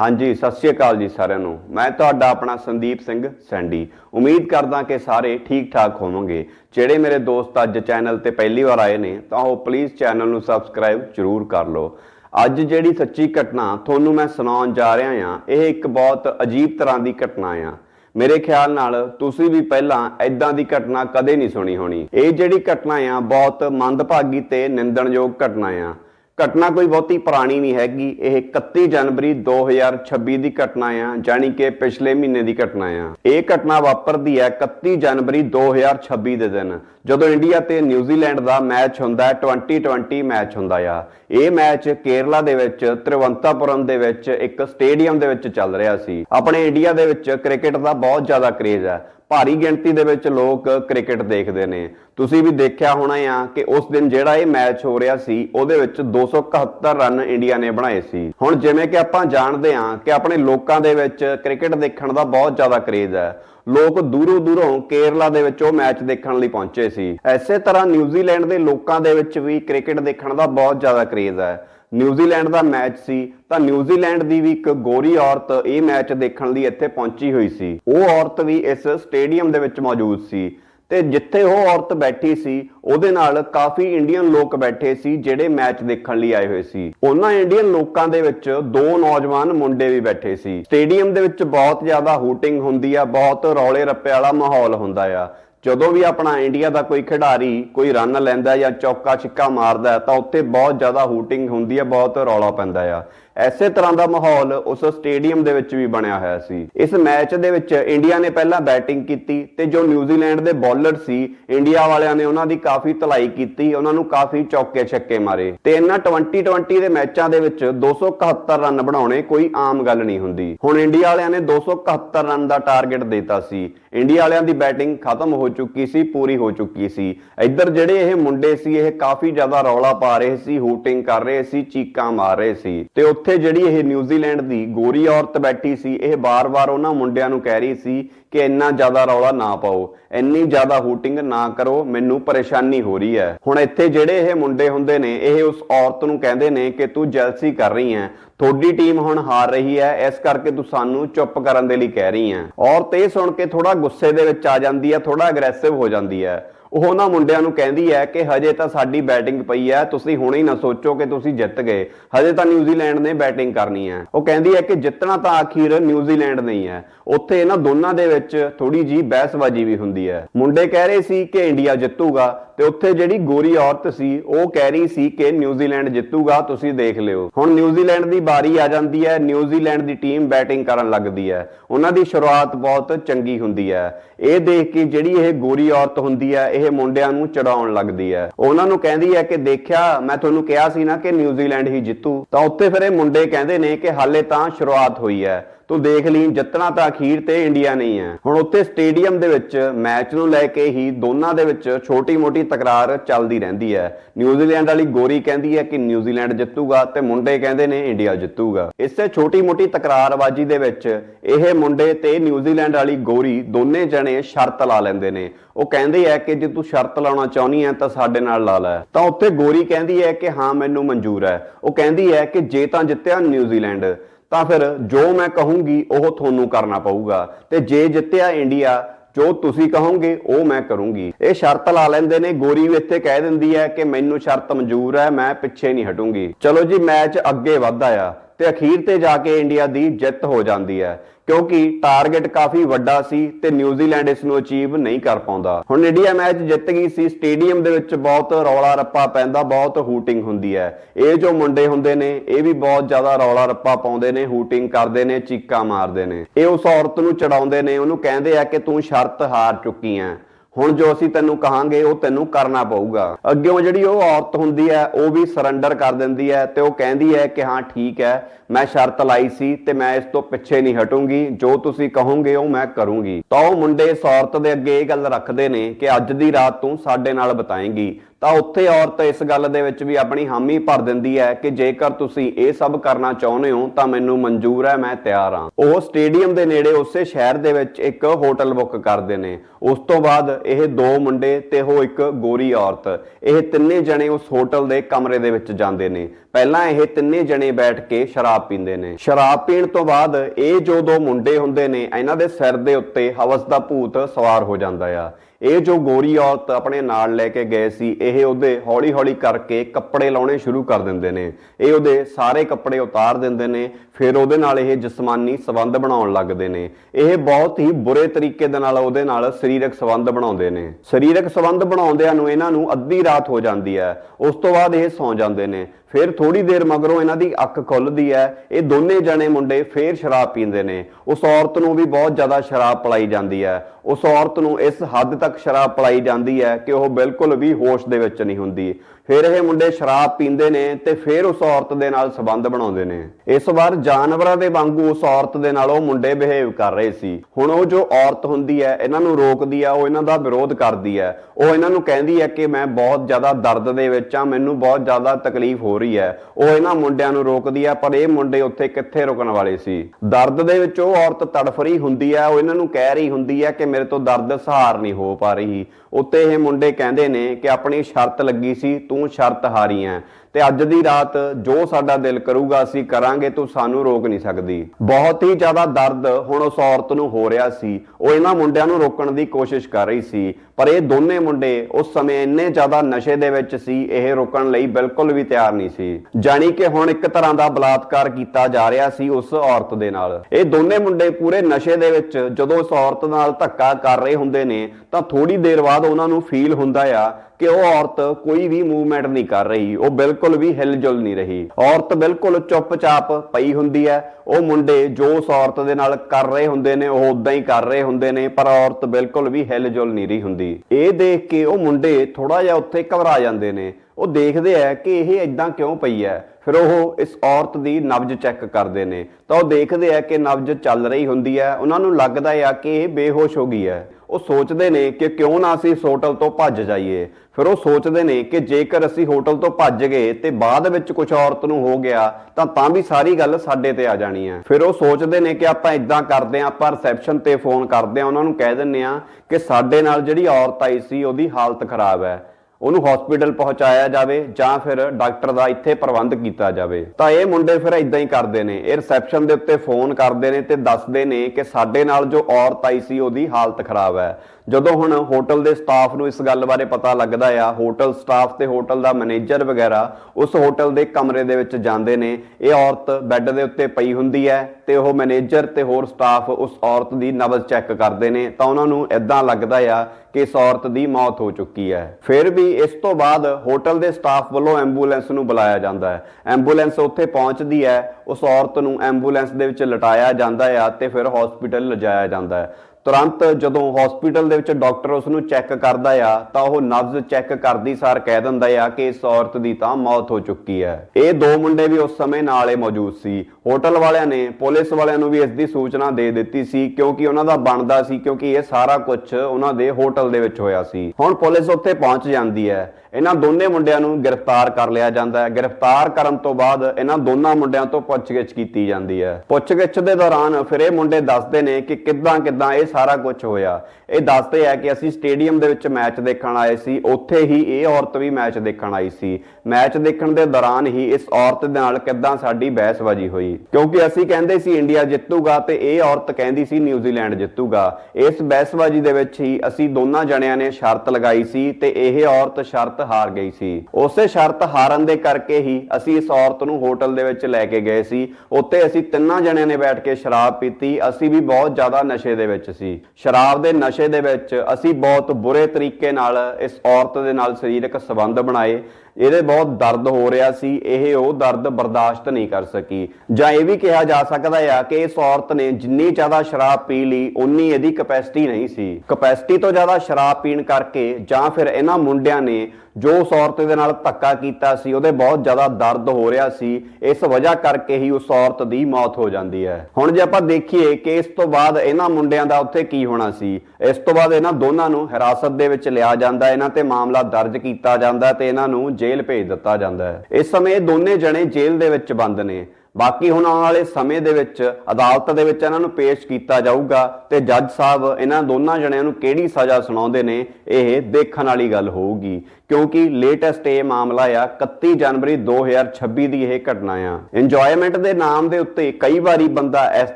ਹਾਂਜੀ, ਸਤਿ ਸ਼੍ਰੀ ਅਕਾਲ ਜੀ ਸਾਰਿਆਂ ਨੂੰ। ਮੈਂ ਤੁਹਾਡਾ ਆਪਣਾ ਸੰਦੀਪ ਸਿੰਘ ਸੈਂਡੀ। ਉਮੀਦ ਕਰਦਾ ਕਿ ਸਾਰੇ ਠੀਕ ਠਾਕ ਹੋਵੋਗੇ। ਜਿਹੜੇ ਮੇਰੇ ਦੋਸਤ ਅੱਜ ਚੈਨਲ ਤੇ ਪਹਿਲੀ ਵਾਰ ਆਏ ਨੇ, ਤਾਂ ਉਹ ਪਲੀਜ਼ ਚੈਨਲ ਨੂੰ ਸਬਸਕ੍ਰਾਈਬ ਜ਼ਰੂਰ ਕਰ ਲਓ। ਅੱਜ ਜਿਹੜੀ ਸੱਚੀ ਘਟਨਾ, ਤੁਹਾਨੂੰ ਮੈਂ ਸੁਣਾਉਣ ਜਾ ਰਿਹਾ ਹਾਂ, ਇਹ ਇੱਕ ਬਹੁਤ ਅਜੀਬ ਤਰ੍ਹਾਂ ਦੀ ਘਟਨਾ ਆ। ਮੇਰੇ ਖਿਆਲ ਨਾਲ ਤੁਸੀਂ ਵੀ ਪਹਿਲਾਂ ਐਦਾਂ ਦੀ ਘਟਨਾ ਕਦੇ ਨਹੀਂ ਸੁਣੀ ਹੋਣੀ। ਇਹ ਜਿਹੜੀ ਘਟਨਾ ਆ, ਬਹੁਤ ਮੰਦਭਾਗੀ ਤੇ ਨਿੰਦਣਯੋਗ ਘਟਨਾ ਆ। ਘਟਨਾ ਕੋਈ ਬਹੁਤੀ ਪੁਰਾਣੀ ਨਹੀਂ ਹੈਗੀ। ਇਹ 31 ਜਨਵਰੀ 2026 ਦੀ ਘਟਨਾ ਆ ਜਾਨੀ ਕਿ ਪਿਛਲੇ ਮਹੀਨੇ ਦੀ ਘਟਨਾ ਆ। ਇਹ ਘਟਨਾ ਵਾਪਰਦੀ ਹੈ 31 ਜਨਵਰੀ 2026 ਦੇ ਦਿਨ, ਜਦੋਂ ਇੰਡੀਆ ਤੇ ਨਿਊਜ਼ੀਲੈਂਡ ਦਾ ਮੈਚ ਹੁੰਦਾ ਹੈ 2020 ਮੈਚ ਹੁੰਦਾ ਆ। ਇਹ ਮੈਚ ਕੇਰਲਾ ਦੇ ਵਿੱਚ, ਤ੍ਰਿਵੰਤਾਪੁਰਮ ਦੇ ਵਿੱਚ, ਇੱਕ ਸਟੇਡੀਅਮ ਦੇ ਵਿੱਚ ਚੱਲ ਰਿਹਾ ਸੀ। ਆਪਣੇ ਇੰਡੀਆ ਦੇ ਵਿੱਚ ਕ੍ਰਿਕਟ ਦਾ ਬਹੁਤ ਜ਼ਿਆਦਾ ਕਰੇਜ਼ ਹੈ। ਭਾਰੀ ਗਿਣਤੀ ਦੇ ਵਿੱਚ ਲੋਕ ਕ੍ਰਿਕਟ ਦੇਖਦੇ ਨੇ। ਤੁਸੀਂ ਵੀ ਦੇਖਿਆ ਹੋਣਾ ਆ ਕਿ ਉਸ ਦਿਨ ਜਿਹੜਾ ਇਹ ਮੈਚ ਹੋ ਰਿਹਾ ਸੀ, ਉਹਦੇ ਵਿੱਚ 271 ਰਨ ਇੰਡੀਆ ਨੇ ਬਣਾਏ ਸੀ। ਹੁਣ ਜਿਵੇਂ ਕਿ ਆਪਾਂ ਜਾਣਦੇ ਹਾਂ ਕਿ ਆਪਣੇ ਲੋਕਾਂ ਦੇ ਵਿੱਚ ਕ੍ਰਿਕਟ ਦੇਖਣ ਦਾ ਬਹੁਤ ਜ਼ਿਆਦਾ ਕਰੇਜ਼ ਹੈ। ਲੋਕ ਦੂਰੋਂ ਦੂਰੋਂ ਕੇਰਲਾ ਦੇ ਵਿੱਚ ਉਹ ਮੈਚ ਦੇਖਣ ਲਈ ਪਹੁੰਚੇ ਸੀ। ਐਸੇ ਤਰ੍ਹਾਂ ਨਿਊਜ਼ੀਲੈਂਡ ਦੇ ਲੋਕਾਂ ਦੇ ਵਿੱਚ ਵੀ ਕ੍ਰਿਕਟ ਦੇਖਣ ਦਾ ਬਹੁਤ ਜ਼ਿਆਦਾ ਕਰੇਜ਼ ਹੈ। ਨਿਊਜ਼ੀਲੈਂਡ ਦਾ ਮੈਚ ਸੀ, ਤਾਂ ਨਿਊਜ਼ੀਲੈਂਡ ਦੀ ਵੀ ਇੱਕ ਗੋਰੀ ਔਰਤ ਇਹ ਮੈਚ ਦੇਖਣ ਲਈ ਇੱਥੇ ਪਹੁੰਚੀ ਹੋਈ ਸੀ। ਉਹ ਔਰਤ ਵੀ ਇਸ ਸਟੇਡੀਅਮ ਦੇ ਵਿੱਚ ਮੌਜੂਦ ਸੀ ਤੇ ਜਿੱਥੇ ਉਹ ਔਰਤ ਬੈਠੀ ਸੀ, ਉਹਦੇ ਨਾਲ ਕਾਫੀ ਇੰਡੀਅਨ ਲੋਕ ਬੈਠੇ ਸੀ, ਜਿਹੜੇ ਮੈਚ ਦੇਖਣ ਲਈ ਆਏ ਹੋਏ ਸੀ। ਉਹਨਾਂ ਇੰਡੀਅਨ ਲੋਕਾਂ ਦੇ ਵਿੱਚ ਦੋ ਨੌਜਵਾਨ ਮੁੰਡੇ ਵੀ ਬੈਠੇ ਸੀ। ਸਟੇਡੀਅਮ ਦੇ ਵਿੱਚ ਬਹੁਤ ਜ਼ਿਆਦਾ ਹੂਟਿੰਗ ਹੁੰਦੀ ਆ, ਬਹੁਤ ਰੌਲੇ ਰੱਪੇ ਵਾਲਾ ਮਾਹੌਲ ਹੁੰਦਾ ਆ। ਜਦੋਂ ਵੀ ਆਪਣਾ ਇੰਡੀਆ ਦਾ ਕੋਈ ਖਿਡਾਰੀ ਕੋਈ ਰਨ ਲੈਂਦਾ ਜਾਂ ਚੌਕਾ ਛਿੱਕਾ ਮਾਰਦਾ ਤਾਂ ਉੱਥੇ ਬਹੁਤ ਜ਼ਿਆਦਾ ਹੂਟਿੰਗ ਹੁੰਦੀ ਹੈ, ਬਹੁਤ ਰੌਲਾ ਪੈਂਦਾ ਆ। ਐਸੇ ਤਰ੍ਹਾਂ ਦਾ ਮਾਹੌਲ ਉਸ ਸਟੇਡੀਅਮ ਦੇ ਵਿੱਚ ਵੀ ਬਣਿਆ ਹੋਇਆ ਸੀ। ਇਸ ਮੈਚ ਦੇ ਵਿੱਚ ਇੰਡੀਆ ਨੇ ਪਹਿਲਾਂ ਬੈਟਿੰਗ ਕੀਤੀ ਤੇ ਜੋ ਨਿਊਜ਼ੀਲੈਂਡ ਦੇ ਬੌਲਰ ਸੀ, ਇੰਡੀਆ ਵਾਲਿਆਂ ਨੇ ਉਹਨਾਂ ਦੀ ਕਾਫੀ ਧਲਾਈ ਕੀਤੀ, ਉਹਨਾਂ ਨੂੰ ਕਾਫੀ ਚੌਕੇ ਛੱਕੇ ਮਾਰੇ। ਤੇ ਇਹਨਾਂ 2020 ਦੇ ਮੈਚਾਂ ਦੇ ਵਿੱਚ 271 ਰਨ ਬਣਾਉਣੇ ਕੋਈ ਆਮ ਗੱਲ ਨਹੀਂ ਹੁੰਦੀ। ਹੁਣ ਇੰਡੀਆ ਵਾਲਿਆਂ ਨੇ 271 ਰਨ ਦਾ ਟਾਰਗੇਟ ਦਿੱਤਾ ਸੀ। ਇੰਡੀਆ ਵਾਲਿਆਂ ਦੀ ਬੈਟਿੰਗ ਖਤਮ ਹੋ ਚੁੱਕੀ ਸੀ, ਪੂਰੀ ਹੋ ਚੁੱਕੀ ਸੀ। ਇੱਧਰ ਜਿਹੜੇ ਇਹ ਮੁੰਡੇ ਸੀ, ਇਹ ਕਾਫੀ ਜ਼ਿਆਦਾ ਰੌਲਾ ਪਾ ਰਹੇ ਸੀ, ਹੂਟਿੰਗ ਕਰ ਰਹੇ ਸੀ, ਚੀਕਾਂ ਮਾਰ ਰਹੇ ਸੀ। ਤੇ ਉੱਥੇ ਜਿਹੜੀ ਇਹ ਨਿਊਜ਼ੀਲੈਂਡ ਦੀ ਗੋਰੀ ਔਰਤ ਬੈਠੀ ਸੀ, ਇਹ ਬਾਰ-ਬਾਰ ਉਹਨਾਂ ਮੁੰਡਿਆਂ ਨੂੰ ਕਹਿ ਰਹੀ ਸੀ ਕਿ ਇੰਨਾ ਜ਼ਿਆਦਾ ਰੌਲਾ ਨਾ ਪਾਓ, ਇੰਨੀ ਜ਼ਿਆਦਾ ਹੂਟਿੰਗ ਨਾ ਕਰੋ, ਮੈਨੂੰ ਪਰੇਸ਼ਾਨੀ ਹੋ ਰਹੀ ਹੈ। ਹੁਣ ਇੱਥੇ ਜਿਹੜੇ ਇਹ ਮੁੰਡੇ ਹੁੰਦੇ ਨੇ, ਇਹ ਉਸ ਔਰਤ ਨੂੰ ਕਹਿੰਦੇ ਨੇ ਕਿ ਤੂੰ ਜੈਲਸੀ ਕਰ ਰਹੀ ਹੈ ਤੁਹਾਡੀ ਟੀਮ ਹੁਣ ਹਾਰ ਰਹੀ ਹੈ, ਇਸ ਕਰਕੇ ਤੂੰ ਸਾਨੂੰ ਚੁੱਪ ਕਰਨ ਦੇ ਲਈ ਕਹਿ ਰਹੀ ਹੈ। ਔਰਤ ਇਹ ਸੁਣ ਕੇ ਥੋੜਾ ਗੁੱਸੇ ਦੇ ਵਿੱਚ ਆ ਜਾਂਦੀ ਹੈ ਥੋੜਾ ਅਗਰੈਸਿਵ ਹੋ ਜਾਂਦੀ ਹੈ। ਉਹ ਉਹਨਾਂ ਮੁੰਡਿਆਂ ਨੂੰ ਕਹਿੰਦੀ ਹੈ ਕਿ ਹਜੇ ਤਾਂ ਸਾਡੀ ਬੈਟਿੰਗ ਪਈ ਹੈ, ਤੁਸੀਂ ਹੁਣੇ ਹੀ ਨਾ ਸੋਚੋ ਕਿ ਤੁਸੀਂ ਜਿੱਤ ਗਏ। ਹਜੇ ਤਾਂ ਨਿਊਜ਼ੀਲੈਂਡ ਨੇ ਬੈਟਿੰਗ ਕਰਨੀ ਹੈ। ਉਹ ਕਹਿੰਦੀ ਹੈ ਕਿ ਜਿੱਤਣਾ ਤਾਂ ਆਖੀਰ ਨਿਊਜ਼ੀਲੈਂਡ ਨਹੀਂ ਹੈ। ਉੱਥੇ ਇਹਨਾਂ ਦੋਨਾਂ ਦੇ ਵਿੱਚ ਥੋੜੀ ਜੀ ਬਹਿਸਬਾਜ਼ੀ ਵੀ ਹੁੰਦੀ ਹੈ। ਮੁੰਡੇ ਕਹਿ ਰਹੇ ਸੀ ਕਿ ਇੰਡੀਆ ਜਿੱਤੂਗਾ ਤੇ ਉੱਥੇ ਜਿਹੜੀ ਗੋਰੀ ਔਰਤ ਸੀ, ਉਹ ਕਹਿ ਰਹੀ ਸੀ ਕਿ ਨਿਊਜ਼ੀਲੈਂਡ ਜਿੱਤੂਗਾ, ਤੁਸੀਂ ਦੇਖ ਲਿਓ। ਹੁਣ ਨਿਊਜ਼ੀਲੈਂਡ ਦੀ ਬਾਰੀ ਆ ਜਾਂਦੀ ਹੈ ਨਿਊਜ਼ੀਲੈਂਡ ਦੀ ਟੀਮ ਬੈਟਿੰਗ ਕਰਨ ਲੱਗਦੀ ਹੈ। ਉਹਨਾਂ ਦੀ ਸ਼ੁਰੂਆਤ ਬਹੁਤ ਚੰਗੀ ਹੁੰਦੀ ਹੈ। ਇਹ ਦੇਖ ਕੇ ਜਿਹੜੀ ਇਹ ਗੋਰੀ ਔਰਤ ਹੁੰਦੀ ਹੈ ਇਹ ਮੁੰਡਿਆਂ ਨੂੰ ਚੜਾਉਣ ਲੱਗਦੀ ਹੈ। ਉਹਨਾਂ ਨੂੰ ਕਹਿੰਦੀ ਹੈ ਕਿ ਦੇਖਿਆ, ਮੈਂ ਤੁਹਾਨੂੰ ਕਿਹਾ ਸੀ ਨਾ ਕਿ ਨਿਊਜ਼ੀਲੈਂਡ ਹੀ ਜਿੱਤੂ। ਤਾਂ ਉੱਥੇ ਫਿਰ ਇਹ ਮੁੰਡੇ ਕਹਿੰਦੇ ਨੇ ਕਿ ਹਾਲੇ ਤਾਂ ਸ਼ੁਰੂਆਤ ਹੋਈ ਹੈ। ਤੂੰ ਦੇਖ ਲਈ, ਜਿੱਤਣਾ ਤਾਂ ਅਖੀਰ ਤੇ ਇੰਡੀਆ ਨਹੀਂ ਹੈ। ਹੁਣ ਉੱਥੇ ਸਟੇਡੀਅਮ ਦੇ ਵਿੱਚ ਮੈਚ ਨੂੰ ਲੈ ਕੇ ਹੀ ਦੋਨਾਂ ਦੇ ਵਿੱਚ ਛੋਟੀ-ਮੋਟੀ ਤਕਰਾਰ ਚੱਲਦੀ ਰਹਿੰਦੀ ਹੈ। ਨਿਊਜ਼ੀਲੈਂਡ ਵਾਲੀ ਗੋਰੀ ਕਹਿੰਦੀ ਹੈ ਕਿ ਨਿਊਜ਼ੀਲੈਂਡ ਜਿੱਤੂਗਾ ਤੇ ਮੁੰਡੇ ਕਹਿੰਦੇ ਨੇ ਇੰਡੀਆ ਜਿੱਤੂਗਾ। ਇਸੇ ਛੋਟੀ-ਮੋਟੀ ਤਕਰਾਰਬਾਜ਼ੀ ਦੇ ਵਿੱਚ ਇਹ ਮੁੰਡੇ ਤੇ ਨਿਊਜ਼ੀਲੈਂਡ ਵਾਲੀ ਗੋਰੀ ਦੋਨੇ ਜਣੇ ਸ਼ਰਤ ਲਾ ਲੈਂਦੇ ਨੇ। ਉਹ ਕਹਿੰਦੇ ਆ ਕਿ ਜੇ ਤੂੰ ਸ਼ਰਤ ਲਾਉਣਾ ਚਾਹੁੰਦੀ ਹੈ ਤਾਂ ਸਾਡੇ ਨਾਲ ਲਾ ਲੈ। ਤਾਂ ਉੱਥੇ ਗੋਰੀ ਕਹਿੰਦੀ ਹੈ ਕਿ ਹਾਂ, ਮੈਨੂੰ ਮਨਜ਼ੂਰ ਹੈ। ਉਹ ਕਹਿੰਦੀ ਹੈ ਕਿ ਜੇ ਤਾਂ ਜਿੱਤਿਆ ਨਿਊਜ਼ੀਲੈਂਡ ਤਾਂ ਫਿਰ ਜੋ ਮੈਂ ਕਹੂੰਗੀ, ਉਹ ਤੁਹਾਨੂੰ ਕਰਨਾ ਪਊਗਾ। ਤੇ ਜੇ ਜਿੱਤਿਆ ਇੰਡੀਆ, ਜੋ ਤੁਸੀਂ ਕਹੋਗੇ, ਉਹ ਮੈਂ ਕਰੂੰਗੀ। ਇਹ ਸ਼ਰਤ ਲਾ ਲੈਂਦੇ ਨੇ। ਗੋਰੀ ਵੀ ਇੱਥੇ ਕਹਿ ਦਿੰਦੀ ਹੈ ਕਿ ਮੈਨੂੰ ਸ਼ਰਤ ਮਨਜ਼ੂਰ ਹੈ, ਮੈਂ ਪਿੱਛੇ ਨਹੀਂ ਹਟੂੰਗੀ। ਚਲੋ ਜੀ, ਮੈਚ ਅੱਗੇ ਵੱਧਦਾ ਆ ਤੇ ਅਖੀਰ ਤੇ ਜਾ ਕੇ ਇੰਡੀਆ ਦੀ ਜਿੱਤ ਹੋ ਜਾਂਦੀ ਹੈ। ਕਿਉਂਕਿ ਟਾਰਗੇਟ ਕਾਫੀ ਵੱਡਾ ਸੀ ਤੇ ਨਿਊਜ਼ੀਲੈਂਡ ਇਸ ਨੂੰ ਅਚੀਵ ਨਹੀਂ ਕਰ ਪਾਉਂਦਾ। ਹੁਣ ਇੰਡੀਆ ਮੈਚ ਜਿੱਤ ਗਈ ਸੀ ਸਟੇਡੀਅਮ ਦੇ ਵਿੱਚ ਬਹੁਤ ਰੌਲਾ ਰੱਪਾ ਪੈਂਦਾ, ਬਹੁਤ ਹੂਟਿੰਗ ਹੁੰਦੀ ਹੈ। ਇਹ ਜੋ ਮੁੰਡੇ ਹੁੰਦੇ ਨੇ, ਇਹ ਵੀ ਬਹੁਤ ਜ਼ਿਆਦਾ ਰੌਲਾ ਰੱਪਾ ਪਾਉਂਦੇ ਨੇ ਹੂਟਿੰਗ ਕਰਦੇ ਨੇ, ਚੀਕਾਂ ਮਾਰਦੇ ਨੇ। ਇਹ ਉਸ ਔਰਤ ਨੂੰ ਚੜਾਉਂਦੇ ਨੇ, ਉਹਨੂੰ ਕਹਿੰਦੇ ਆ ਕਿ ਤੂੰ ਸ਼ਰਤ ਹਾਰ ਚੁੱਕੀ ਹੈ। ਹੁਣ ਜੋ ਅਸੀਂ ਤੈਨੂੰ ਕਹਾਂਗੇ, ਉਹ ਤੈਨੂੰ ਕਰਨਾ ਪਊਗਾ। ਅੱਗਿਓਂ ਜਿਹੜੀ ਉਹ ਔਰਤ ਹੁੰਦੀ ਹੈ, ਉਹ ਵੀ ਸਰੈਂਡਰ ਕਰ ਦਿੰਦੀ ਹੈ ਤੇ ਉਹ ਕਹਿੰਦੀ ਹੈ ਕਿ ਹਾਂ, ਠੀਕ ਹੈ, ਮੈਂ ਸ਼ਰਤ ਲਾਈ ਸੀ ਤੇ ਮੈਂ ਇਸ ਤੋਂ ਪਿੱਛੇ ਨਹੀਂ ਹਟੂੰਗੀ। ਜੋ ਤੁਸੀਂ ਕਹੋਗੇ, ਉਹ ਮੈਂ ਕਰੂੰਗੀ। ਤਾਂ ਉਹ ਮੁੰਡੇ ਇਸ ਔਰਤ ਦੇ ਅੱਗੇ ਇਹ ਗੱਲ ਰੱਖਦੇ ਨੇ ਕਿ ਅੱਜ ਦੀ ਰਾਤ ਤੂੰ ਸਾਡੇ ਨਾਲ ਬਿਤਾਏਂਗੀ। ਤਾਂ ਉੱਥੇ ਔਰਤ ਇਸ ਗੱਲ ਦੇ ਵਿੱਚ ਵੀ ਆਪਣੀ ਹਾਮੀ ਭਰ ਦਿੰਦੀ ਹੈ ਕਿ ਜੇਕਰ ਤੁਸੀਂ ਇਹ ਸਭ ਕਰਨਾ ਚਾਹੁੰਦੇ ਹੋ, ਤਾਂ ਮੈਨੂੰ ਮਨਜ਼ੂਰ ਹੈ, ਮੈਂ ਤਿਆਰ ਹਾਂ। ਉਹ ਸਟੇਡੀਅਮ ਦੇ ਨੇੜੇ ਉਸੇ ਸ਼ਹਿਰ ਦੇ ਵਿੱਚ ਇੱਕ ਹੋਟਲ ਬੁੱਕ ਕਰਦੇ ਨੇ। ਉਸ ਤੋਂ ਬਾਅਦ ਇਹ ਦੋ ਮੁੰਡੇ ਤੇ ਉਹ ਇੱਕ ਗੋਰੀ ਔਰਤ। ਇਹ ਤਿੰਨੇ ਜਣੇ ਉਸ ਹੋਟਲ ਦੇ ਕਮਰੇ ਦੇ ਵਿੱਚ ਜਾਂਦੇ ਨੇ। ਪਹਿਲਾਂ ਇਹ ਤਿੰਨੇ ਜਣੇ ਬੈਠ ਕੇ ਸ਼ਰਾਬ ਪੀਂਦੇ ਨੇ। ਸ਼ਰਾਬ ਪੀਣ ਤੋਂ ਬਾਅਦ ਇਹ ਜੋ ਦੋ ਮੁੰਡੇ ਹੁੰਦੇ ਨੇ, ਇਹਨਾਂ ਦੇ ਸਿਰ ਦੇ ਉੱਤੇ ਹਵਸ ਦਾ ਭੂਤ ਸਵਾਰ ਹੋ ਜਾਂਦਾ ਆ। ਇਹ ਜੋ ਗੋਰੀ ਔਰਤ ਆਪਣੇ ਨਾਲ ਲੈ ਕੇ ਗਏ ਸੀ, ਇਹ ਉਹਦੇ ਹੌਲੀ-ਹੌਲੀ ਕਰਕੇ ਕੱਪੜੇ ਲਾਉਣੇ ਸ਼ੁਰੂ ਕਰ ਦਿੰਦੇ ਨੇ। ਇਹ ਉਹਦੇ ਸਾਰੇ ਕੱਪੜੇ ਉਤਾਰ ਦਿੰਦੇ ਨੇ, ਫਿਰ ਉਹਦੇ ਨਾਲ ਇਹ ਜਿਸਮਾਨੀ ਸਬੰਧ ਬਣਾਉਣ ਲੱਗਦੇ ਨੇ। ਇਹ ਬਹੁਤ ਹੀ ਬੁਰੇ ਤਰੀਕੇ ਦੇ ਨਾਲ ਉਹਦੇ ਨਾਲ ਸਰੀਰਕ ਸਬੰਧ ਬਣਾਉਂਦੇ ਨੇ। ਸਰੀਰਕ ਸਬੰਧ ਬਣਾਉਂਦਿਆਂ ਨੂੰ ਇਹਨਾਂ ਨੂੰ ਅੱਧੀ ਰਾਤ ਹੋ ਜਾਂਦੀ ਹੈ, ਉਸ ਤੋਂ ਬਾਅਦ ਇਹ ਸੌਂ ਜਾਂਦੇ ਨੇ। ਫਿਰ ਥੋੜੀ ਦੇਰ ਮਗਰੋਂ ਇਹਨਾਂ ਦੀ ਅੱਖ ਖੁੱਲਦੀ ਹੈ। ਇਹ ਦੋਨੇ ਜਣੇ ਮੁੰਡੇ ਫੇਰ ਸ਼ਰਾਬ ਪੀਂਦੇ ਨੇ। ਉਸ ਔਰਤ ਨੂੰ ਵੀ ਬਹੁਤ ਜ਼ਿਆਦਾ ਸ਼ਰਾਬ ਪਲਾਈ ਜਾਂਦੀ ਹੈ। ਉਸ ਔਰਤ ਨੂੰ ਇਸ ਹੱਦ ਤੱਕ ਸ਼ਰਾਬ ਪਲਾਈ ਜਾਂਦੀ ਹੈ ਕਿ ਉਹ ਬਿਲਕੁਲ ਵੀ ਹੋਸ਼ ਦੇ ਵਿੱਚ ਨਹੀਂ ਹੁੰਦੀ। ਫਿਰ ਇਹ ਮੁੰਡੇ ਸ਼ਰਾਬ ਪੀਂਦੇ ਨੇ ਤੇ ਫਿਰ ਉਸ ਔਰਤ ਦੇ ਨਾਲ ਸਬੰਧ ਬਣਾਉਂਦੇ ਨੇ। ਇਸ ਵਾਰ ਜਾਨਵਰਾਂ ਦੇ ਵਾਂਗੂ ਉਸ ਔਰਤ ਦੇ ਨਾਲ ਉਹ ਮੁੰਡੇ ਬਿਹੇਵ ਕਰ ਰਹੇ ਸੀ। ਹੁਣ ਉਹ ਜੋ ਔਰਤ ਹੁੰਦੀ ਹੈ, ਇਹਨਾਂ ਨੂੰ ਰੋਕਦੀ ਹੈ, ਉਹ ਇਹਨਾਂ ਦਾ ਵਿਰੋਧ ਕਰਦੀ ਹੈ। ਉਹ ਇਹਨਾਂ ਨੂੰ ਕਹਿੰਦੀ ਹੈ ਕਿ ਮੈਂ ਬਹੁਤ ਜ਼ਿਆਦਾ ਦਰਦ ਦੇ ਵਿੱਚ ਆ ਮੈਨੂੰ ਬਹੁਤ ਜ਼ਿਆਦਾ ਤਕਲੀਫ ਹੋ ਰਹੀ ਹੈ। ਉਹ ਇਹਨਾਂ ਮੁੰਡਿਆਂ ਨੂੰ ਰੋਕਦੀ ਹੈ, ਪਰ ਇਹ ਮੁੰਡੇ ਉੱਥੇ ਕਿੱਥੇ ਰੁਕਣ ਵਾਲੇ ਸੀ? ਦਰਦ ਦੇ ਵਿੱਚ ਉਹ ਔਰਤ ਤੜਫ ਰਹੀ ਹੁੰਦੀ ਹੈ, ਉਹ ਇਹਨਾਂ ਨੂੰ ਕਹਿ ਰਹੀ ਹੁੰਦੀ ਹੈ ਕਿ ਮੇਰੇ ਤੋਂ ਦਰਦ ਸਹਾਰ ਨਹੀਂ ਹੋ ਪਾ ਰਹੀ। ਉੱਤੇ ਇਹ ਮੁੰਡੇ ਕਹਿੰਦੇ ਨੇ ਕਿ ਆਪਣੀ ਸ਼ਰਤ ਲੱਗੀ ਸੀ ਤੂੰ ਸ਼ਰਤ ਹਾਰੀ ਹੈ ਤੇ ਅੱਜ ਦੀ ਰਾਤ ਜੋ ਸਾਡਾ ਦਿਲ ਕਰੂਗਾ, ਅਸੀਂ ਕਰਾਂਗੇ, ਤੂੰ ਸਾਨੂੰ ਰੋਕ ਨਹੀਂ ਸਕਦੀ। ਬਹੁਤ ਹੀ ਜ਼ਿਆਦਾ ਦਰਦ ਹੁਣ ਉਸ ਔਰਤ ਨੂੰ ਹੋ ਰਿਹਾ ਸੀ। ਉਹ ਇਹਨਾਂ ਮੁੰਡਿਆਂ ਨੂੰ ਰੋਕਣ ਦੀ ਕੋਸ਼ਿਸ਼ ਕਰ ਰਹੀ ਸੀ। ਪਰ ਇਹ ਦੋਨੇ ਮੁੰਡੇ ਉਸ ਸਮੇਂ ਇੰਨੇ ਜ਼ਿਆਦਾ ਨਸ਼ੇ ਦੇ ਵਿੱਚ ਸੀ, ਇਹ ਰੋਕਣ ਲਈ ਬਿਲਕੁਲ ਵੀ ਤਿਆਰ ਨਹੀਂ ਸੀ। ਜਾਣੀ ਕਿ ਹੁਣ ਇੱਕ ਤਰ੍ਹਾਂ ਦਾ ਬਲਾਤਕਾਰ ਕੀਤਾ ਜਾ ਰਿਹਾ ਸੀ ਉਸ ਔਰਤ ਦੇ ਨਾਲ। ਇਹ ਦੋਨੇ ਮੁੰਡੇ ਪੂਰੇ ਨਸ਼ੇ ਦੇ ਵਿੱਚ, ਜਦੋਂ ਉਸ ਔਰਤ ਨਾਲ ਧੱਕਾ ਕਰ ਰਹੇ ਹੁੰਦੇ ਨੇ, ਤਾਂ ਥੋੜੀ ਦੇਰ ਬਾਅਦ ਉਹਨਾਂ ਨੂੰ ਫੀਲ ਹੁੰਦਾ ਆ ਕਿ ਉਹ ਔਰਤ ਕੋਈ ਵੀ ਮੂਵਮੈਂਟ ਨਹੀਂ ਕਰ ਰਹੀ, ਉਹ ਬਿਲਕੁਲ ਵੀ ਹਿਲਜੁਲ ਨਹੀਂ ਰਹੀ। ਔਰਤ ਬਿਲਕੁਲ ਚੁੱਪਚਾਪ ਪਈ ਹੁੰਦੀ ਹੈ, ਉਹ ਮੁੰਡੇ ਜੋ ਉਸ ਔਰਤ ਦੇ ਨਾਲ ਕਰ ਰਹੇ ਹੁੰਦੇ ਨੇ, ਉਹ ਉਦਾਂ ਹੀ ਕਰ ਰਹੇ ਹੁੰਦੇ ਨੇ, ਪਰ ਔਰਤ ਬਿਲਕੁਲ ਵੀ ਹਿਲਜੁਲ ਨਹੀਂ ਰਹੀ ਹੁੰਦੀ। ਇਹ ਦੇਖ ਕੇ ਉਹ ਮੁੰਡੇ ਥੋੜਾ ਜਿਹਾ ਉੱਥੇ ਘਬਰਾ ਜਾਂਦੇ ਨੇ। ਉਹ ਦੇਖਦੇ ਆ ਕਿ ਇਹ ਇਦਾਂ ਕਿਉਂ ਪਈ ਹੈ। ਫਿਰ ਉਹ ਇਸ ਔਰਤ ਦੀ ਨਬਜ ਚੈੱਕ ਕਰਦੇ ਨੇ। ਤਾਂ ਉਹ ਦੇਖਦੇ ਆ ਕਿ ਨਬਜ ਚੱਲ ਰਹੀ ਹੁੰਦੀ ਹੈ। ਉਹਨਾਂ ਨੂੰ ਲੱਗਦਾ ਆ ਕਿ ਇਹ ਬੇਹੋਸ਼ ਹੋ ਗਈ ਹੈ। ਉਹ ਸੋਚਦੇ ਨੇ ਕਿ ਕਿਉਂ ਨਾ ਅਸੀਂ ਇਸ ਹੋਟਲ ਤੋਂ ਭੱਜ ਜਾਈਏ। ਫਿਰ ਉਹ ਸੋਚਦੇ ਨੇ ਕਿ ਜੇਕਰ ਅਸੀਂ ਹੋਟਲ ਤੋਂ ਭੱਜ ਗਏ ਤੇ ਬਾਅਦ ਵਿੱਚ ਕੁਝ ਔਰਤ ਨੂੰ ਹੋ ਗਿਆ, ਤਾਂ ਤਾਂ ਵੀ ਸਾਰੀ ਗੱਲ ਸਾਡੇ ਤੇ ਆ ਜਾਣੀ ਹੈ। ਫਿਰ ਉਹ ਸੋਚਦੇ ਨੇ ਕਿ ਆਪਾਂ ਇਦਾਂ ਕਰਦੇ ਆਂ ਆਪਾਂ ਰਿਸੈਪਸ਼ਨ ਤੇ ਫੋਨ ਕਰਦੇ ਆਂ ਉਹਨਾਂ ਨੂੰ ਕਹਿ ਦਿੰਨੇ ਆ ਕਿ ਸਾਡੇ ਨਾਲ ਜਿਹੜੀ ਔਰਤ ਆਈ ਸੀ, ਉਹਦੀ ਹਾਲਤ ਖਰਾਬ ਹੈ। ਉਹਨੂੰ ਹਸਪੀਟਲ ਪਹੁੰਚਾਇਆ ਜਾਵੇ ਜਾਂ ਫਿਰ ਡਾਕਟਰ ਦਾ ਇੱਥੇ ਪ੍ਰਬੰਧ ਕੀਤਾ ਜਾਵੇ। ਤਾਂ ਇਹ ਮੁੰਡੇ ਫਿਰ ਇਦਾਂ ਹੀ ਕਰਦੇ ਨੇ। ਇਹ ਰਿਸੈਪਸ਼ਨ ਦੇ ਉੱਤੇ ਫੋਨ ਕਰਦੇ ਨੇ ਤੇ ਦੱਸਦੇ ਨੇ ਕਿ ਸਾਡੇ ਨਾਲ ਜੋ ਔਰਤ ਆਈ ਸੀ, ਉਹਦੀ ਹਾਲਤ ਖਰਾਬ ਹੈ। ਜਦੋਂ ਹੁਣ ਹੋਟਲ ਦੇ ਸਟਾਫ ਨੂੰ ਇਸ ਗੱਲ ਬਾਰੇ ਪਤਾ ਲੱਗਦਾ ਆ, ਹੋਟਲ ਸਟਾਫ ਤੇ ਹੋਟਲ ਦਾ ਮੈਨੇਜਰ ਵਗੈਰਾ ਉਸ ਹੋਟਲ ਦੇ ਕਮਰੇ ਦੇ ਵਿੱਚ ਜਾਂਦੇ ਨੇ, ਇਹ ਔਰਤ ਬੈੱਡ ਦੇ ਉੱਤੇ ਪਈ ਹੁੰਦੀ ਹੈ ਤੇ ਉਹ ਮੈਨੇਜਰ ਤੇ ਹੋਰ ਸਟਾਫ ਉਸ ਔਰਤ ਦੀ ਨਬਜ਼ ਚੈੱਕ ਕਰਦੇ ਨੇ, ਤਾਂ ਉਹਨਾਂ ਨੂੰ ਇਦਾਂ ਲੱਗਦਾ ਆ ਕਿ ਇਸ ਔਰਤ ਦੀ ਮੌਤ ਹੋ ਚੁੱਕੀ ਹੈ। ਫਿਰ ਵੀ ਇਸ ਤੋਂ ਬਾਅਦ ਹੋਟਲ ਦੇ ਸਟਾਫ ਵੱਲੋਂ ਐਂਬੂਲੈਂਸ ਨੂੰ ਬੁਲਾਇਆ ਜਾਂਦਾ ਹੈ। ਐਂਬੂਲੈਂਸ ਉੱਥੇ ਪਹੁੰਚਦੀ ਹੈ, ਉਸ ਔਰਤ ਨੂੰ ਐਂਬੂਲੈਂਸ ਦੇ ਵਿੱਚ ਲਟਾਇਆ ਜਾਂਦਾ ਆ ਤੇ ਫਿਰ ਹਸਪੀਟਲ ਲਿਜਾਇਆ ਜਾਂਦਾ ਹੈ। ਤੁਰੰਤ ਜਦੋਂ ਹਸਪੀਟਲ ਦੇ ਵਿੱਚ ਡਾਕਟਰ ਉਸ ਨੂੰ ਚੈੱਕ ਕਰਦਾ ਆ, ਤਾਂ ਉਹ ਨਬਜ਼ ਚੈੱਕ ਕਰਦੀ ਸਾਰ ਕਹਿ ਦਿੰਦਾ ਆ ਕਿ ਇਸ ਔਰਤ ਦੀ ਤਾਂ ਮੌਤ ਹੋ ਚੁੱਕੀ ਹੈ। ਇਹ ਦੋ ਮੁੰਡੇ ਵੀ ਉਸ ਸਮੇਂ ਨਾਲੇ ਮੌਜੂਦ ਸੀ। ਹੋਟਲ ਵਾਲਿਆਂ ਨੇ, ਪੁਲਿਸ ਵਾਲਿਆਂ ਨੂੰ ਵੀ ਇਸ ਦੀ ਸੂਚਨਾ ਦੇ ਦਿੱਤੀ ਸੀ, ਕਿਉਂਕਿ ਉਹਨਾਂ ਦਾ ਬਣਦਾ ਸੀ, ਕਿਉਂਕਿ ਇਹ ਸਾਰਾ ਕੁਝ ਉਹਨਾਂ ਦੇ ਹੋਟਲ ਦੇ ਵਿੱਚ ਹੋਇਆ ਸੀ। ਹੁਣ ਪੁਲਿਸ ਉੱਥੇ ਪਹੁੰਚ ਜਾਂਦੀ ਹੈ। ਇਹਨਾਂ ਦੋਨੇ ਮੁੰਡਿਆਂ ਨੂੰ ਗ੍ਰਿਫਤਾਰ ਕਰ ਲਿਆ ਜਾਂਦਾ ਹੈ। ਗ੍ਰਿਫਤਾਰ ਕਰਨ ਤੋਂ ਬਾਅਦ ਇਹਨਾਂ ਦੋਨਾਂ ਮੁੰਡਿਆਂ ਤੋਂ ਪੁੱਛਗਿੱਛ ਕੀਤੀ ਜਾਂਦੀ ਹੈ। ਪੁੱਛਗਿੱਛ ਦੇ ਦੌਰਾਨ ਫਿਰ ਇਹ ਮੁੰਡੇ ਦੱਸਦੇ ਨੇ ਕਿ ਕਿੱਦਾਂ ਕਿੱਦਾਂ ਇਹ ਸਾਰਾ ਕੁਝ ਹੋਇਆ। ਇਹ ਦੱਸਦੇ ਆ ਕਿ ਅਸੀਂ ਸਟੇਡੀਅਮ ਦੇ ਵਿੱਚ ਮੈਚ ਦੇਖਣ ਆਏ ਸੀ। ਉੱਥੇ ਹੀ ਇਹ ਔਰਤ ਵੀ ਮੈਚ ਦੇਖਣ ਆਈ ਸੀ। ਮੈਚ ਦੇਖਣ ਦੇ ਦੌਰਾਨ ਹੀ ਇਸ ਔਰਤ ਦੇ ਨਾਲ ਕਿੱਦਾਂ ਸਾਡੀ ਬਹਿਸਬਾਜ਼ੀ ਹੋਈ। ਕਿਉਂਕਿ ਅਸੀਂ ਕਹਿੰਦੇ ਸੀ ਇੰਡੀਆ ਜਿੱਤੂਗਾ ਤੇ ਇਹ ਔਰਤ ਕਹਿੰਦੀ ਸੀ ਨਿਊਜ਼ੀਲੈਂਡ ਜਿੱਤੂਗਾ। ਇਸ ਬਹਿਸਬਾਜ਼ੀ ਦੇ ਵਿੱਚ ਹੀ ਅਸੀਂ ਦੋਨਾਂ ਜਣਿਆਂ ਨੇ ਸ਼ਰਤ ਲਗਾਈ ਸੀ ਤੇ ਇਹ ਔਰਤ ਸ਼ਰਤ ਹਾਰ ਗਈ ਸੀ। ਉਸੇ ਸ਼ਰਤ ਹਾਰਨ ਦੇ ਕਰਕੇ ਹੀ ਅਸੀਂ ਇਸ ਔਰਤ ਨੂੰ ਹੋਟਲ ਦੇ ਵਿੱਚ ਲੈ ਕੇ ਗਏ ਸੀ। ਉੱਥੇ ਅਸੀਂ ਤਿੰਨਾਂ ਜਣਿਆਂ ਨੇ ਬੈਠ ਕੇ ਸ਼ਰਾਬ ਪੀਤੀ। ਅਸੀਂ ਵੀ ਬਹੁਤ ਜ਼ਿਆਦਾ ਨਸ਼ੇ ਦੇ ਵਿੱਚ ਸੀ। ਸ਼ਰਾਬ ਦੇ ਨਸ਼ੇ ਦੇ ਵਿੱਚ ਅਸੀਂ ਬਹੁਤ ਬੁਰੇ ਤਰੀਕੇ ਨਾਲ ਇਸ ਔਰਤ ਦੇ ਨਾਲ ਸਰੀਰਕ ਸੰਬੰਧ ਬਣਾਏ। ਇਹਦੇ ਬਹੁਤ ਦਰਦ ਹੋ ਰਿਹਾ ਸੀ। ਇਹ ਉਹ ਦਰਦ ਬਰਦਾਸ਼ਤ ਨਹੀਂ ਕਰ ਸਕੀ। ਜਾਂ ਇਹ ਵੀ ਕਿਹਾ ਜਾ ਸਕਦਾ ਆ ਕਿ ਇਸ ਔਰਤ ਨੇ ਜਿੰਨੀ ਜ਼ਿਆਦਾ ਸ਼ਰਾਬ ਪੀ ਲਈ ਉਨੀ ਇਹਦੀ ਕਪੈਸਿਟੀ ਨਹੀਂ ਸੀ। ਕਪੈਸਿਟੀ ਤੋਂ ਜ਼ਿਆਦਾ ਸ਼ਰਾਬ ਪੀਣ ਕਰਕੇ ਜਾਂ ਫਿਰ ਇਹਨਾਂ ਮੁੰਡਿਆਂ ਨੇ ਜੋ ਉਸ ਔਰਤ ਦੇ ਨਾਲ ਧੱਕਾ ਕੀਤਾ ਸੀ, ਉਹਦੇ ਬਹੁਤ ਜ਼ਿਆਦਾ ਦਰਦ ਹੋ ਰਿਹਾ ਸੀ। ਇਸ ਵਜ੍ਹਾ ਕਰਕੇ ਹੀ ਉਸ ਔਰਤ ਦੀ ਮੌਤ ਹੋ ਜਾਂਦੀ ਹੈ। ਹੁਣ ਜੇ ਆਪਾਂ ਦੇਖੀਏ ਕਿ ਇਸ ਤੋਂ ਬਾਅਦ ਇਹਨਾਂ ਮੁੰਡਿਆਂ ਦਾ ਉੱਥੇ ਕੀ ਹੋਣਾ ਸੀ, ਇਸ ਤੋਂ ਬਾਅਦ ਇਹਨਾਂ ਦੋਨਾਂ ਨੂੰ ਹਿਰਾਸਤ ਦੇ ਵਿੱਚ ਲਿਆ ਜਾਂਦਾ ਇਹਨਾਂ ਤੇ ਮਾਮਲਾ ਦਰਜ ਕੀਤਾ ਜਾਂਦਾ ਹੈ ਤੇ ਇਹਨਾਂ ਨੂੰ ਜੇਲ੍ਹ ਭੇਜ ਦਿੱਤਾ ਜਾਂਦਾ ਹੈ। ਇਸ ਸਮੇਂ ਇਹ ਦੋਨੇ ਜਣੇ ਜੇਲ੍ਹ ਦੇ ਵਿੱਚ ਬੰਦ ਨੇ। ਬਾਕੀ ਹੁਣ ਆਉਣ ਵਾਲੇ ਸਮੇਂ ਦੇ ਵਿੱਚ, ਅਦਾਲਤ ਦੇ ਵਿੱਚ ਇਹਨਾਂ ਨੂੰ ਪੇਸ਼ ਕੀਤਾ ਜਾਊਗਾ ਤੇ ਜੱਜ ਸਾਹਿਬ ਇਹਨਾਂ ਦੋਨਾਂ ਜਣਿਆਂ ਨੂੰ ਕਿਹੜੀ ਸਜ਼ਾ ਸੁਣਾਉਂਦੇ ਨੇ, ਇਹ ਦੇਖਣ ਵਾਲੀ ਗੱਲ ਹੋਊਗੀ। ਕਿਉਂਕਿ ਲੇਟੈਸਟ ਇਹ ਮਾਮਲਾ ਆ 31 ਜਨਵਰੀ 2026 ਦੀ ਇਹ ਘਟਨਾ ਆ। ਇੰਜੋਇਮੈਂਟ ਦੇ ਨਾਮ ਦੇ ਉੱਤੇ ਕਈ ਵਾਰੀ ਬੰਦਾ ਇਸ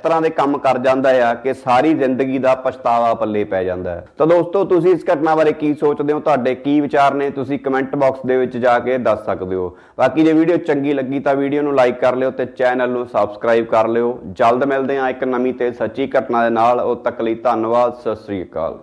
ਤਰ੍ਹਾਂ ਦੇ ਕੰਮ ਕਰ ਜਾਂਦਾ ਆ ਕਿ ਸਾਰੀ ਜ਼ਿੰਦਗੀ ਦਾ ਪਛਤਾਵਾ ਪੱਲੇ ਪੈ ਜਾਂਦਾ ਤਾਂ ਦੋਸਤੋ, ਤੁਸੀਂ ਇਸ ਘਟਨਾ ਬਾਰੇ ਕੀ ਸੋਚਦੇ ਹੋ? ਤੁਹਾਡੇ ਕੀ ਵਿਚਾਰ ਨੇ? ਤੁਸੀਂ ਕਮੈਂਟ ਬਾਕਸ ਦੇ ਵਿੱਚ ਜਾ ਕੇ ਦੱਸ ਸਕਦੇ ਹੋ। ਬਾਕੀ ਜੇ ਵੀਡੀਓ ਚੰਗੀ ਲੱਗੀ ਤਾਂ ਵੀਡੀਓ ਨੂੰ ਲਾਈਕ ਕਰ ਲਿਓ ਤੇ ਚੈਨਲ ਨੂੰ ਸਬਸਕ੍ਰਾਈਬ ਕਰ ਲਿਓ। ਜਲਦ ਮਿਲਦੇ ਹਾਂ ਇੱਕ ਨਵੀਂ ਤੇ ਸੱਚੀ ਘਟਨਾ ਦੇ ਨਾਲ। ਉਹ ਤੱਕ ਲਈ ਧੰਨਵਾਦ, ਸਤਿ ਸ੍ਰੀ ਅਕਾਲ।